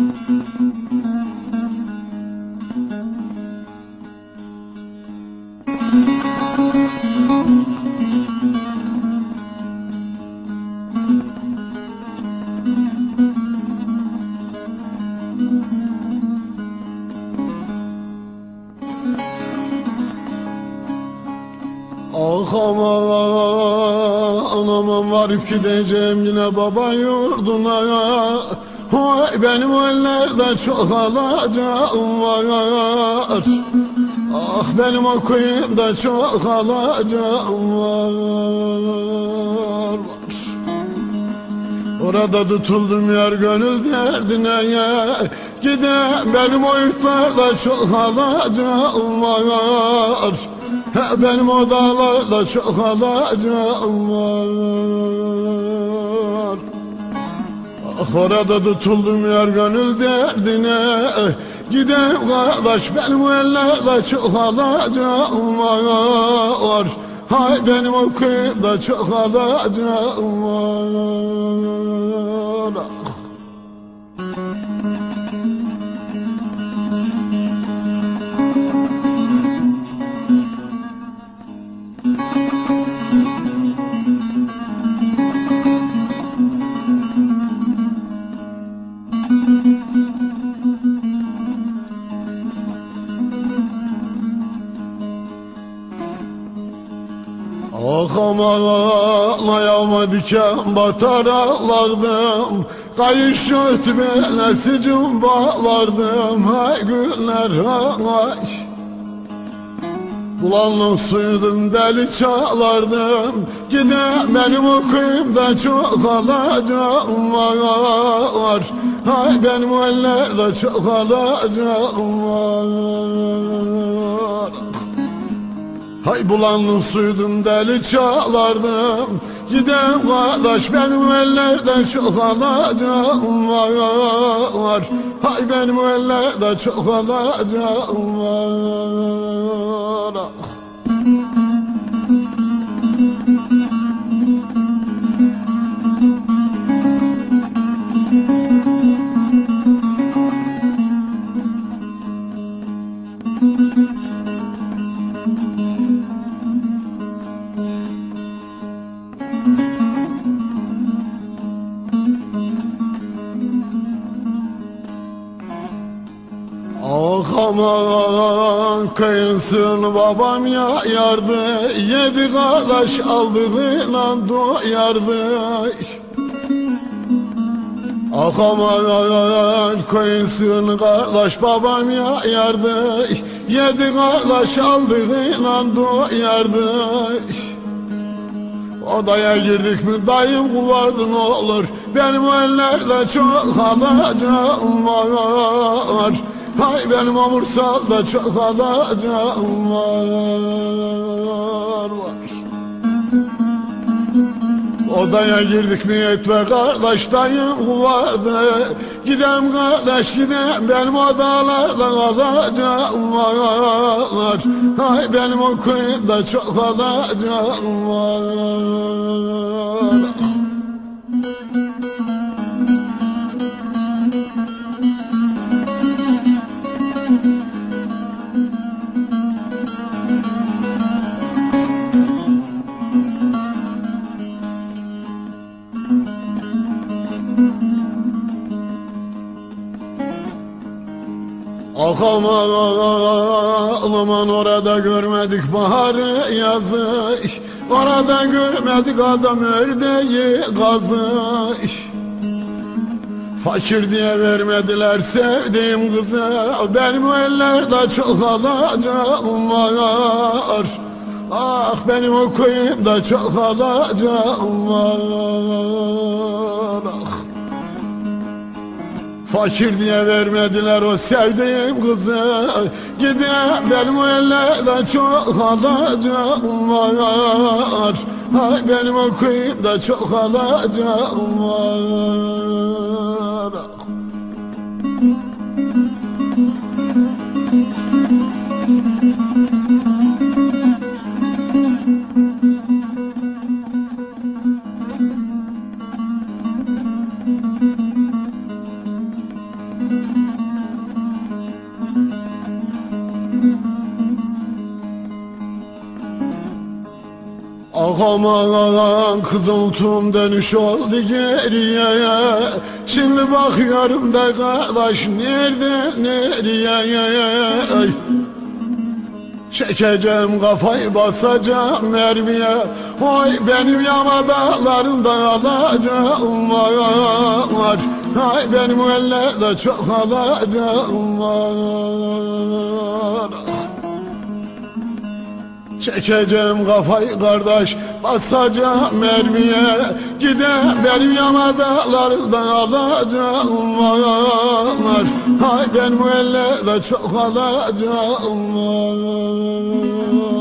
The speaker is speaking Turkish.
Ah, ah, ah, ah aman aman aman varıp gideceğim yine baba yurduna. Oy benim ellerde çok alacağım var. Ah benim okuyup da çok alacağım var, var. Orada tutuldum yer gönül derdine. Ya Gide benim o yurtlarda çok alacağım var. He, Benim o dağlarda çok alacağım var Ah orada tutuldum yer gönül derdine. Gidem kardeş benim ellerde çok alacağım var. Hay benim okuyup da çok alacağım var Aman ayağıma diken batar ağlardım. Kayış ötmene sicim bağlardım Hay günler hay Bulanlık suydum deli çağlardım. Gide benim okuyum da çok alacağım var. Hay benim ellerde çok alacağım var Hay bulanlık suydum deli çağlardım. Gidem kardeş benim ellerden çok alacağım var. Hay benim ellerde çok alacağım var aman kıyınsın babam ya yardı. Yedi kardeş aldığıyla doyardı Ah aman kıyınsın kardeş babam ya yardı. Yedi kardeş aldığıyla doyardı Odaya girdik mi dayım kuvardı ne olur. Benim ellerde çok alacağım var Hay benim omursalda çok alacağım var. Odaya girdik mi etme kardeş dayım kuvardı Gidem kardeş gidem benim odalarda kalacağım var Hay benim okuyup da çok alacağım var Ah aman orada görmedik baharı yazı Orada görmedik adam ördeği gazı Fakir diye vermediler sevdiğim kızı. Benim ellerde çok alacağım var. Ah benim okuyup da çok alacağım var Fakir diye vermediler o sevdiğim kızı. Gidem benim ellerde çok alacağım var. Hay benim okuyup da çok alacağım var aman kızıltım dönüş oldu geriye. Şimdi bakıyorum da kardeş nerede nereye? Ay. Çekeceğim kafayı basacağım mermiye. Oy benim yamadalarımda alacağım var. Ay benim ellerde çok alacağım var Çekeceğim kafayı kardeş basacağım mermiye. Gider benim yamadalarımdan alacağım var Hay ben bu ellerde çok alacağım var